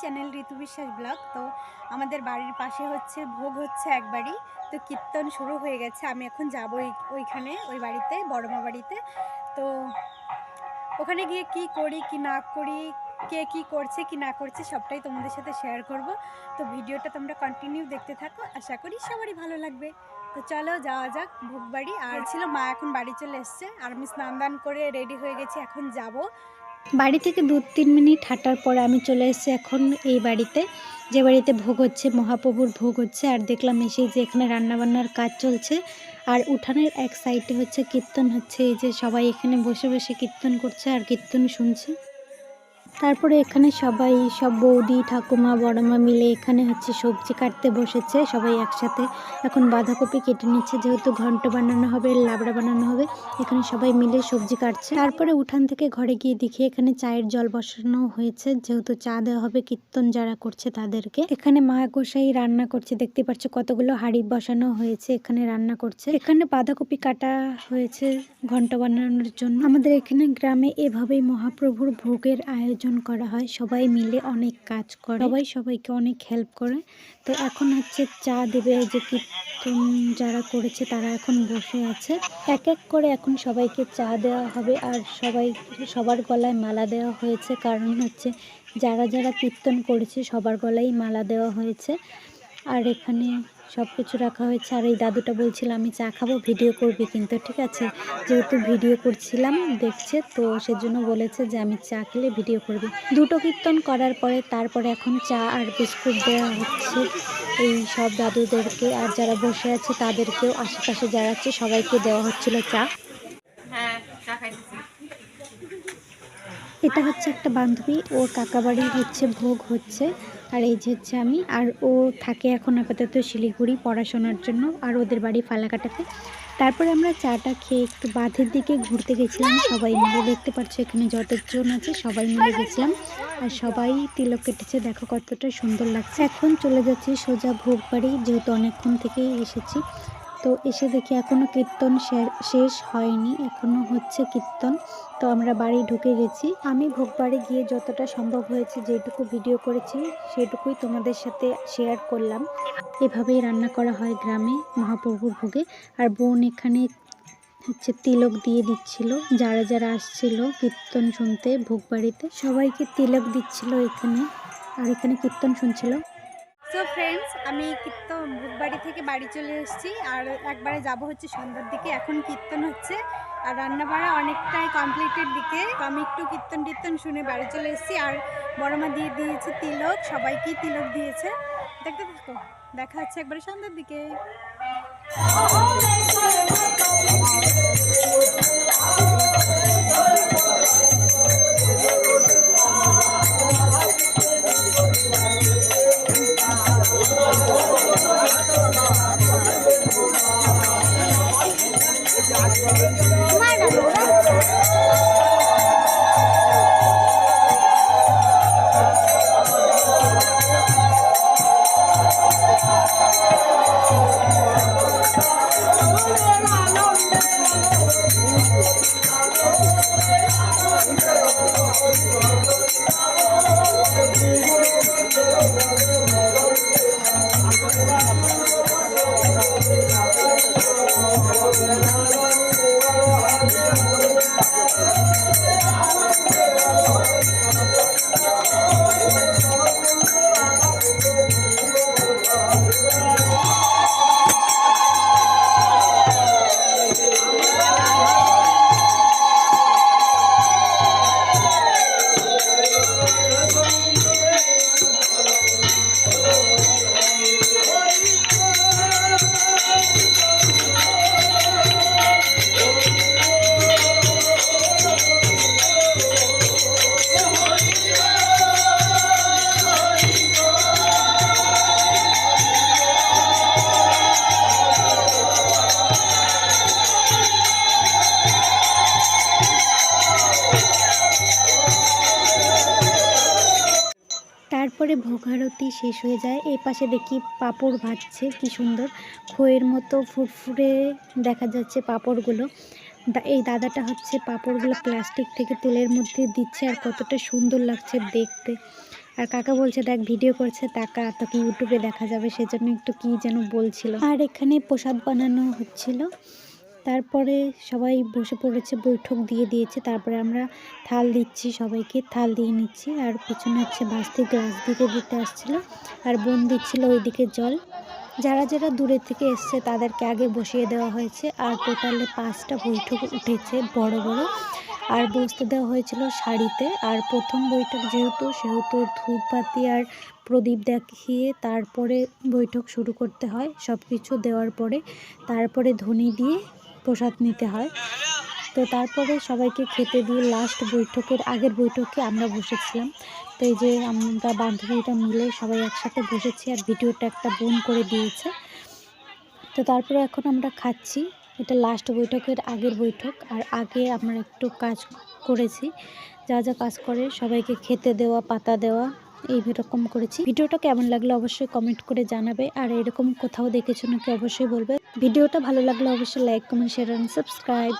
Channel ঋতু বিশ্বাস blog তো আমাদের বাড়ির পাশে হচ্ছে, ভোগ হচ্ছে এক বাড়ি তো কীর্তন শুরু হয়ে গেছে, আমি এখন যাব ওইখানে, ওই বাড়িতে, বড়মা বাড়িতে। তো ওখানে গিয়ে কি করি, কি না করি, কে কি করছে, কি না করছে, সবটাই তোমাদের সাথে শেয়ার করব। তো ভিডিওটা তোমরা কন্টিনিউ দেখতে থাকো, আশা করি সবারই ভালো লাগবে। তো চলো, যাওয়া যাক, ভোগ বাড়ি। আর ছিল মা এখন বাড়ি চলে এসছে। আর আমি স্নান দান করে রেডি হয়ে গেছি, এখন যাব। বাড়ি থেকে দু তিন মিনিট হাঁটার পর আমি চলে এসেছি এখন এই বাড়িতে। যে বাড়িতে ভোগ হচ্ছে, মহাপ্রভুর ভোগ হচ্ছে, আর দেখলাম এসে যে এখানে রান্নাবান্নার কাজ চলছে। আর উঠানের এক সাইডে হচ্ছে কীর্তন হচ্ছে, এই যে সবাই এখানে বসে বসে কীর্তন করছে আর কীর্তন শুনছে। তারপরে এখানে সবাই, সব বৌদি, ঠাকুমা, বড়মা মিলে এখানে হচ্ছে সবজি কাটতে বসেছে। সবাই একসাথে এখন বাঁধাকপি কেটে নিচ্ছে, যেহেতু ঘন্ট বানানো হবে, লাবড়া বানানো হবে, এখানে সবাই মিলে সবজি কাটছে। তারপরে উঠান থেকে ঘরে গিয়ে দেখি এখানে চায়ের জল বসানো হয়েছে, যেহেতু চা দেওয়া হবে, কীর্তন যারা করছে তাদেরকে। এখানে মা গোসাই রান্না করছে, দেখতে পাচ্ছ কতগুলো হাঁড়ি বসানো হয়েছে, এখানে রান্না করছে। এখানে বাঁধাকপি কাটা হয়েছে ঘন্ট বানানোর জন্য। আমাদের এখানে গ্রামে এভাবেই মহাপ্রভুর ভোগের আয়োজন করা হয়। সবাই মিলে অনেক কাজ করে। সবাই সবাইকে অনেক হেল্প করে। তো এখন হচ্ছে চা দেবে যে কীর্তন যারা করেছে, তারা এখন বসে আছে। এক এক করে এখন সবাইকে চা দেওয়া হবে আর সবাই, সবার গলায় মালা দেওয়া হয়েছে। কারণ হচ্ছে যারা যারা কীর্তন করেছে, সবার গলায় মালা দেওয়া হয়েছে। আর এখানে সব কিছু রাখা হয়েছে। আর এই দাদুটা বলছিল, আমি চা খাব, ভিডিও করবি কিন্তু, ঠিক আছে? যেহেতু ভিডিও করছিলাম, দেখছে? তো সেজন্য বলেছে যে, আমি চা খেলে ভিডিও করবি। দুটো কীর্তন করার পরে, তারপরে এখন চা আর বিস্কুট দেওয়া হচ্ছে এই সব দাদুদেরকে। আর যারা বসে আছে, তাদেরকেও আশেপাশে যারা আছে, সবাইকে দেওয়া হচ্ছিল চা হ্যাঁ চা খাইতেছি এটা হচ্ছে একটা বান্ধবী, ওর কাকা বাড়ির হচ্ছে ভোগ হচ্ছে, আর এই যে হচ্ছে আমি, আর ও থাকে এখন আপাতত শিলিগুড়ি পড়াশোনার জন্য, আর ওদের বাড়ি ফালাকাটাতে। তারপরে আমরা চাটা খেয়ে একটু বাঁধের দিকে ঘুরতে গেছিলাম, সবাই মিলে দেখতে পাচ্ছ এখানে যতজন আছে, সবাই মিলে গেছিলাম, আর সবাই তিলক কেটেছে, দেখো কতটা সুন্দর লাগছে। এখন চলে যাচ্ছি সোজা ভোগ বাড়ি যেহেতু অনেকক্ষণ থেকেই এসেছি তো এসে দেখি এখনও কীর্তন শেষ হয়নি এখনও হচ্ছে কীর্তন। তো আমরা বাড়ি ঢুকে গেছি। আমি ভোগবাড়ি গিয়ে যতটা সম্ভব হয়েছে যেটুকু ভিডিও করেছি, সেটুকুই তোমাদের সাথে শেয়ার করলাম। এভাবেই রান্না করা হয় গ্রামে, মহাপ্রভুর ভোগে। আর বোন এখানে হচ্ছে তিলক দিয়ে দিচ্ছিল। যারা যারা আসছিল কীর্তন শুনতে ভোগবাড়িতে সবাইকে তিলক দিচ্ছিল এখানে। আর এখানে কীর্তন শুনছিল। সো ফ্রেন্ডস আমি কীর্তন ভোগবাড়ি থেকে বাড়ি চলে এসেছি আর একবারে যাব হচ্ছে সন্ধ্যার দিকে এখন কীর্তন হচ্ছে আর রান্না বাড়া অনেকটাই কমপ্লিটের দিকে আমি একটু কীর্তন টীর্তন শুনে বাড়ি চলে এসেছি আর বড়মা দিয়ে দিয়েছে তিলক সবাইকেই তিলক দিয়েছে দেখতে থাকো দেখা হচ্ছে একবারে সন্ধ্যার দিকে जाकर তারপরে ভোগারতি শেষ হয়ে যায়। এই পাশে দেখি পাঁপড় ভাজছে, কি সুন্দর। খইয়ের মতো ফুরফুরে দেখা যাচ্ছে পাপড়গুলো। এই দাদাটা হচ্ছে পাঁপড়গুলো প্লাস্টিক থেকে তেলের মধ্যে দিচ্ছে আর কতটা সুন্দর লাগছে দেখতে। আর কাকা বলছে, দেখ ভিডিও করছে টাকা, তোকে ইউটিউবে দেখা যাবে। সেজন্য একটু কি যেন বলছিল। আর এখানে প্রসাদ বানানো হচ্ছিল। তারপরে সবাই বসে পড়েছে, বৈঠক দিয়ে দিয়েছে। তারপরে আমরা থাল দিচ্ছি সবাইকে, থাল দিয়ে নিচ্ছি। আর পিছনে হচ্ছে বাস্তি, গ্লাস দিকে দিতে আসছিল। আর বোন দিচ্ছিল ওইদিকে জল। যারা যারা দূরে থেকে এসছে তাদেরকে আগে বসিয়ে দেওয়া হয়েছে। আর টোটালে পাঁচটা বৈঠক উঠেছে বড় বড়। আর বসতে দেওয়া হয়েছিল শাড়িতে। আর প্রথম বৈঠক যেহেতু, সেহেতু ধূপবাতি আর প্রদীপ দেখিয়ে তারপরে বৈঠক শুরু করতে হয়। সব কিছু দেওয়ার পরে তারপরে ধ্বনি দিয়ে প্রসাদ নিতে হয়। তো তারপরে সবাইকে খেতে দিয়ে লাস্ট বৈঠকের আগের বৈঠকে আমরা বসেছিলাম। তো এই যে আমরা বান্ধবীরা মিলে সবাই একসাথে বসেছি আর ভিডিওটা একটা বোন করে দিয়েছে। তো তারপরে এখন আমরা খাচ্ছি। এটা লাস্ট বৈঠকের আগের বৈঠক। আর আগে আমরা একটু কাজ করেছি। যা যা কাজ করে সবাইকে খেতে দেওয়া, পাতা দেওয়া এই রকম করেছি। ভিডিওটা কেমন লাগল অবশ্যই কমেন্ট করে জানাবে। আর এরকম কোথাও দেখেছ নাকি অবশ্যই বলবে। ভিডিওটা ভালো লাগলে অবশ্যই like comment share and subscribe